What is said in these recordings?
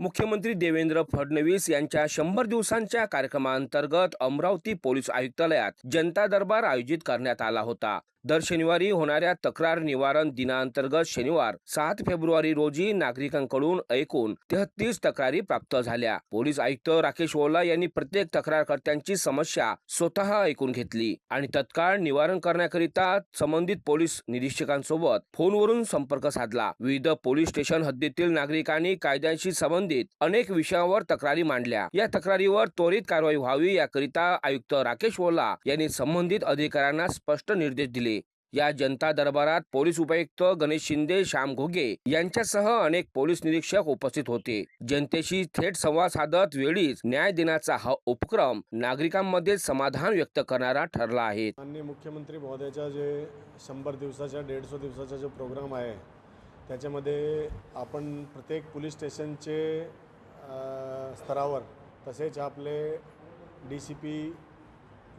मुख्यमंत्री देवेंद्र फडणवीस यांच्या शंभर दिवसांच्या कार्यक्रमांतर्गत अमरावती पोलीस आयुक्तालयात जनता दरबार आयोजित करण्यात आला होता. दर शनिवारी होणाऱ्या तक्रार निवारण दिनांतर्गत शनिवार सात फेब्रुवारी रोजी नागरिकांकडून ऐकून तेहतीस तक्रारी प्राप्त झाल्या. पोलीस आयुक्त राकेश ओला यांनी प्रत्येक तक्रारकर्त्यांची समस्या स्वतः ऐकून घेतली आणि तत्काळ निवारण करण्याकरिता संबंधित पोलीस निरीक्षकांसोबत फोनवरून संपर्क साधला. विविध पोलीस स्टेशन हद्दीतील नागरिकांनी कायद्यांशी संबंधित अनेक विषयांवर तक्रारी मांडल्या. या तक्रारीवर त्वरित कारवाई व्हावी याकरिता आयुक्त राकेश ओला यांनी संबंधित अधिकाऱ्यांना स्पष्ट निर्देश दिले. या जनता दरबारात पोलीस उपायुक्त गणेश शिंदे श्याम घोगे यांच्यासह अनेक पोलीस निरीक्षक उपस्थित होते. जनतेशी थेट संवाद साधत वेळीच न्याय देण्याचा हा उपक्रम नागरिकांमध्ये समाधान व्यक्त करणारा ठरला आहे. माननीय मुख्यमंत्री महोदयाच्या जे शंभर दिवसाच्या दीडशे दिवसाचा जो प्रोग्राम आहे त्याच्यामध्ये आपण प्रत्येक पोलीस स्टेशनचे स्तरावर तसेच आपले डी सी पी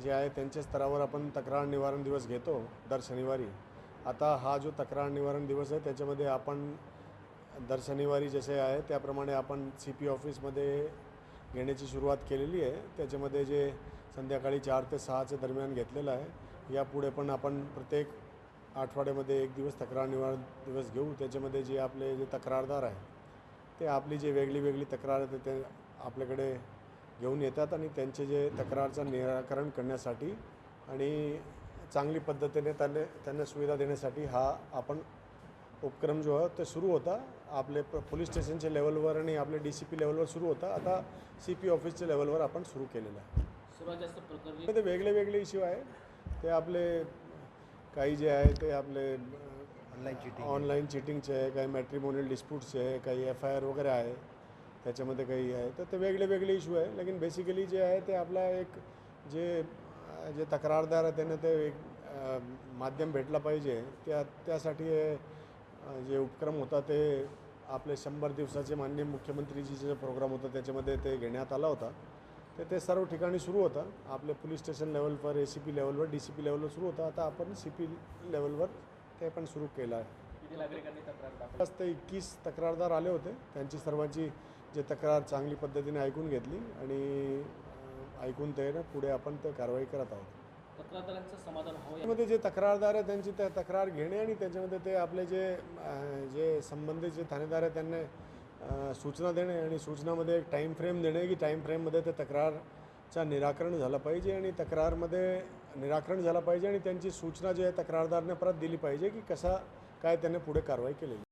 जे आहे त्यांच्या स्तरावर आपण तक्रार निवारण दिवस घेतो दर शनिवारी. आता हा जो तक्रार निवारण दिवस आहे त्याच्यामध्ये आपण दर शनिवारी जसे आहे त्याप्रमाणे आपण सी पी ऑफिसमध्ये घेण्याची सुरुवात केलेली आहे. त्याच्यामध्ये जे संध्याकाळी चार ते सहाच्या दरम्यान घेतलेलं आहे यापुढे पण आपण प्रत्येक आठवड्यामध्ये एक दिवस तक्रार निवारण दिवस घेऊ. त्याच्यामध्ये जे आपले जे तक्रारदार आहे ते आपली जे वेगळी वेगळी तक्रार आहे ते आपल्याकडे घेऊन येतात आणि त्यांचे जे तक्रारचं निराकरण करण्यासाठी आणि चांगली पद्धतीने त्यांना त्यांना सुविधा देण्यासाठी हा आपण उपक्रम जो आहे ते सुरू होता. आपले प पोलीस स्टेशनच्या लेवलवर आणि आपले डी सी पी लेवलवर सुरू होता. आता सी पी ऑफिसच्या लेवलवर आपण सुरू केलेलं आहे. सर्वात जास्त प्रकरणी ते वेगळे वेगळे इश्यू आहे ते आपले काही जे आहे ते आपले ऑनलाईन चिटिंग ऑनलाईन चिटिंगचे आहे काही मॅट्रिमोनियल डिस्प्यूटचे आहे काही एफ आय आर वगैरे आहे. त्याच्यामध्ये काही आहे. तर ते वेगळे वेगळे इश्यू आहे. लेकिन बेसिकली जे आहे ते आपला एक जे जे तक्रारदार आहे त्यांना ते एक माध्यम भेटला पाहिजे. त्या त्यासाठी हे, जे उपक्रम होता ते आपले शंभर दिवसाचे माननीय मुख्यमंत्रीजी जे प्रोग्राम होता त्याच्यामध्ये ते घेण्यात आला होता. तर ते सर्व ठिकाणी सुरू होतं. आपले पोलीस स्टेशन लेवलवर ए सी पी लेवलवर डी सी पी लेवलवर सुरू होतं. आता आपण सी पी लेवलवर ते पण सुरू केलं आहे. किती नागरिकांनी तक्रार दाखल पाच ते एकवीस तक्रारदार आले होते. त्यांची सर्वांची जे तक्रार चांगली पद्धतीने ऐकून घेतली आणि ऐकून ते ना पुढे आपण ते कारवाई करत आहोत. तक्रारदारांचं समाधान हवं या त्यामध्ये जे तक्रारदार आहे त्यांची त्या तक्रार घेणे आणि त्याच्यामध्ये ते आपले जे जे संबंधित जे ठाणेदार आहे त्यांना सूचना देणे आणि सूचनामध्ये एक टाईम फ्रेम देणे की टाईम फ्रेममध्ये ते तक्रारचं निराकरण झालं पाहिजे आणि तक्रारमध्ये निराकरण झालं पाहिजे आणि त्यांची सूचना जी आहे तक्रारदारने परत दिली पाहिजे की कसा काय त्याने पुढे कारवाई केलेली